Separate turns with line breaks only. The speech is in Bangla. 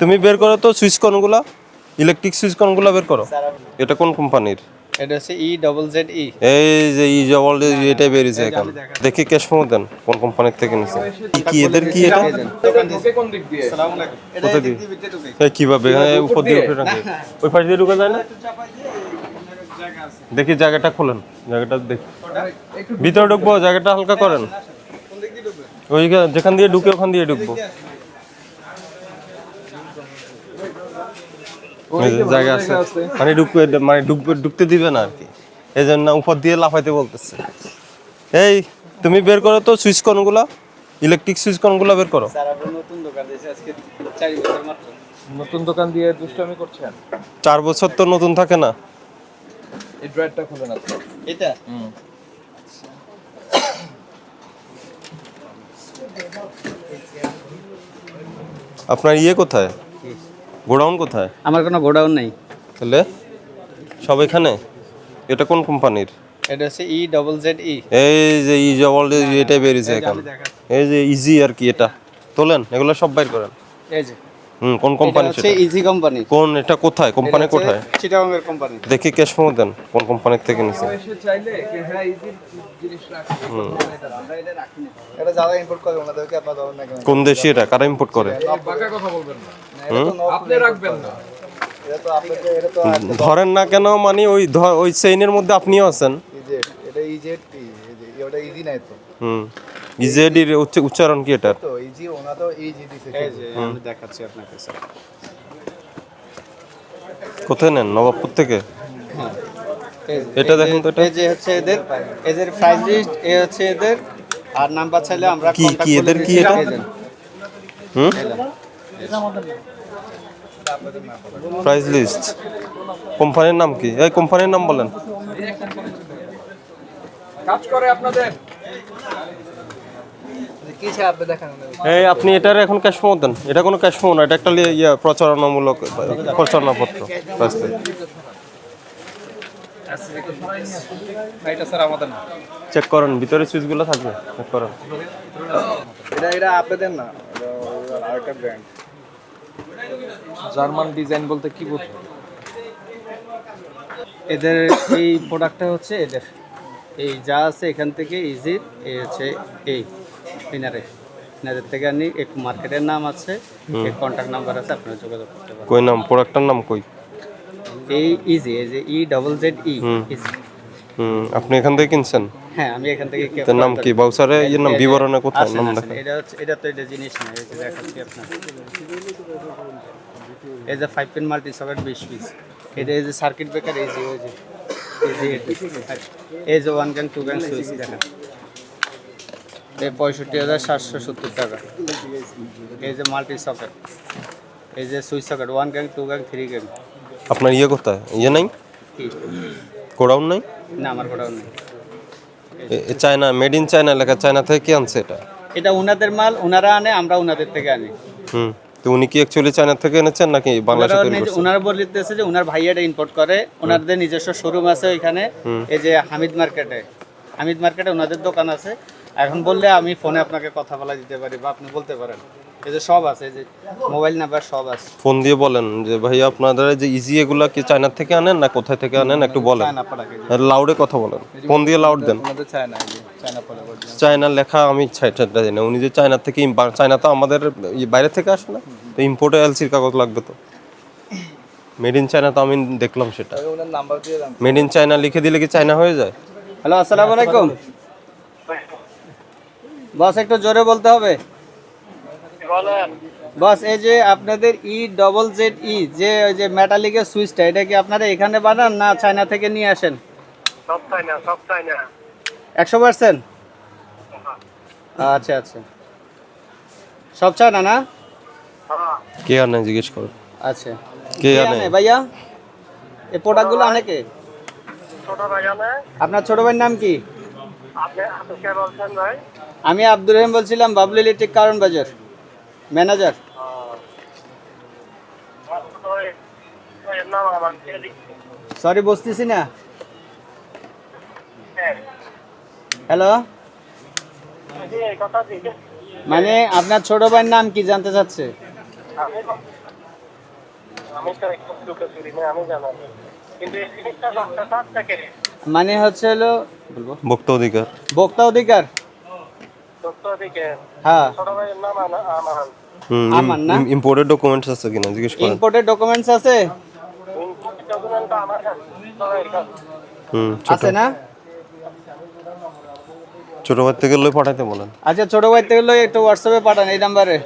তুমি বের করো তো সুইচ কনগুলা ইলেকট্রিক সুইচ কনগুলা বের করো। এটা কোন কোম্পানির?
এটা হচ্ছে ই ডবল জেড ই
এই যে ই জবল এটা বেরিয়েছে এখন। দেখি ক্যাশ মেমো দেন কোন কোম্পানির থেকে নিছে। কি কি এদের কি এটা?
এটা
কোথা দিয়ে? এই কীভাবে এখানে উপর দিয়ে উঠে রাখে। ওই পাশ দিয়ে ঢুকে যায় না? দেখি জায়গাটা খোলেন জায়গাটা দেখি। ভিতরে ঢুকবো জায়গাটা হালকা করেন। ওই যেখান দিয়ে ঢুকে ওখান দিয়ে ঢুকবো। জায়গা আছে। মানে মানে ঢুকতে দিবে না আর কি এই জন্য উপর দিয়ে লাফাইতে বলতেছে। এই তুমি বের করো তো সুইচ কনগুলা। ইলেকট্রিক সুইচ কনগুলা বের করো।
নতুন দোকান দিয়েছে আজকে চারি বছর মাত্র।
নতুন দোকান দিয়ে দুষ্টামি করছেন?
চার বছর তো নতুন থাকে না।
এই ড্রয়ারটা খুলে না
এটা?
আপনার ইয়ে কোথায়? গোডাউন কোথায়?
আমার কোনো গোডাউন নেই।
তাহলে? সব এখানে? এটা কোন কোম্পানির?
এটা হচ্ছে ই ডবল জেড ই
এই যে ই জবল এটা বেরিয়েছে এখন। এই যে ইজি আর কি এটা। তোলেন এগুলো সব বাইর করেন।
এই যে।
হুম কোন
এটা
কোম্পানি সেটা?
ইজি কোম্পানি
কোন এটা কোথায়? কোম্পানি কোথায়?
চিটাগংয়ের কোম্পানি
দেখি ক্যাশ মেমো দেন কোন কোম্পানির থেকে নিছে?
চাইলে কি হ্যাঁ ইজি জিনিস রাখি
এটা যারা ইম্পোর্ট করে ওনাদেরকে আপনার ধরেন না কেন?
কোন দেশে এটা? কারা ইম্পোর্ট করে?
বাঁকা কথা বলবেন না। আপনি রাখবেন না।
এটা তো আপনাদের এটা তো
ধরেন না কেন মানে ওই ওই চেইনের মধ্যে আপনিও আছেন।
এটা ইজেড ওটা ইজি নাই তো।
হুম। ইজেডির উচ্চ- উচ্চারণ কি এটা
তো ইজি ওনা তো ইজি দিছে এই যে আমি দেখাচ্ছি আপনাকে স্যার
কোথায় নেন? নবাবপুর থেকে? এটা দেখুন তো এটা।
এই যে হচ্ছে এদের এদের প্রাইস লিস্ট এ হচ্ছে এদের। আর নাম্বার চাইলে আমরা
কি- কি এদের কি এটা? হুম? প্রাইস লিস্ট কোম্পানির নাম কি? এই কোম্পানির নাম বলেন।
কাজ করে আপনাদের
কি চাই আপনি দেখান
এই আপনি এটার এখন ক্যাশ মেমো দেন। এটা কোনো ক্যাশ মেমো না এটা একটা ইয়ে প্রচারণামূলক প্রচারণাপত্র রাস্তায়
এটা স্যার আমাদের না
চেক করেন ভিতরে সুইচগুলো থাকবে চেক করেন।
এটা এটা আপনাদের না আরেকটা ব্র্যান্ড
জার্মান ডিজাইন বলতে কি বুঝ
এদের এই প্রোডাক্টটা হচ্ছে এদের। এই যা আছে এখান থেকে ইজির এই হচ্ছে এই। ইনারে ইনারের থেকে আনি এক মার্কেটের নাম আছে এক কন্ট্যাক্ট নাম্বার আছে আপনারা যোগাযোগ করতে পারেন।
কই নাম? প্রোডাক্টটার নাম কই?
এই ইজি এই যে ই ডবল জেড ই
হুম। আপনি এখান থেকে কিনছেন?
হ্যাঁ আমি এখান থেকে কে-
নাম কি? বাউসারে ইয়ের নাম বিবরণে কোথায়? নাম।
এটা এটা তো এটা জিনিস না এই যে দেখাচ্ছি আপনার এই যে ফাইভ পিন মাল্টি সকেট বিশ পিস এটা এই যে সার্কিট ব্রেকার এই যে এই যে এই যে one gang two gang switch দেখেন। এই পঁয়ষট্টি হাজার সাতশো সত্তর টাকা। এই যে মাল্টি সকেট এই যে switch socket one gang two gang three gang
আপনার ইয়ে কোথায়? ইয়ে নাই? গোডাউন নাই?
না আমার গোডাউন নেই।
চায়না মেড ইন চায়না লেখা চায়না থেকে কি আনছে এটা?
এটা ওনাদের মাল ওনারা আনে আমরা ওনাদের থেকে আনি।
হুম। তো উনি কি অ্যাকচুয়ালি চায়না থেকে এনেছেন নাকি বাংলাদেশে তৈরি
নিজে-
করছেন?
ওনারা বলতেছে যে ওনার ভাইয়াটা ইম্পোর্ট করে ওনাদের নিজস্ব শোরুম আছে ওইখানে। এই যে হামিদ মার্কেটে হামিদ মার্কেটে ওনাদের দোকান আছে। এখন বললে আমি ফোনে আপনাকে কথা বলা দিতে পারি বা আপনি বলতে পারেন। এই যে সব আছে যে মোবাইল নাম্বার সব আছে।
ফোন দিয়ে বলেন যে ভাই আপনারা যে ইজি এগুলা কি চায়না থেকে আনেন না কোথায় থেকে আনেন? একটু বলেন। লাউডে কথা বলেন। ফোন দিয়ে লাউড দেন।
চায়না
লেখা আমি চাইটা জানি না। উনি যে চায়না থেকে চায়না তো আমাদের বাইরে থেকে আসে না? তো ইম্পোর্টে এলসির কাগজ লাগবে তো। মেড ইন চায়না তো আমি দেখলাম সেটা।
ওনার নাম্বার দিয়ে দাম
মেড ইন চায়না লিখে দিলে কি চায়না হয়ে যায়?
হ্যালো আসসালামু আলাইকুম। বস একটু জোরে বলতে হবে। বস এই যে আপনাদের ই ডবল জেড ই যে ওই যে মেটালিকের সুইচটা এটা কি আপনারা এখানে বানান না চায়না থেকে নিয়ে আসেন?
সব সব
একশো পার্সেন্ট আচ্ছা আচ্ছা। সব চায়না না?
হ্যাঁ।
কে আনে জিজ্ঞেস করো।
আচ্ছা।
কে আনে
আনে ভাইয়া? এই প্রোডাক্টগুলো আনে কে
ছোট বাগানে
আপনার ছোট ভাইয়ের নাম কি? আমি আব্দুর রহিম বলছিলাম বাবলু ইলেকট্রিক কারণ বাজার ম্যানেজার। সরি বসতেছি না।
হ্যাঁ
হ্যালো মানে আপনার ছোট ভাইয়ের নাম কি জানতে চাচ্ছে?
আমি তো একটু আমি কিন্তু এই জিনিসটা
মানে হচ্ছে হলো বলব?
ভোক্তা অধিকার।
ভোক্তা অধিকার। হ্যাঁ।
ছোট ভাইয়ের নাম আমার
না?
ইম্পোর্টেড ডকুমেন্টস আছে কিনা জিজ্ঞেস করেন।
ইম্পোর্টেড ডকুমেন্টস আছে? আছে না?
ছোট ভাই থেকে লই পাঠাইতে বলেন।
আচ্ছা ছোট ভাই থেকে লই একটু হোয়াটসঅ্যাপে পাঠান এই নাম্বারে।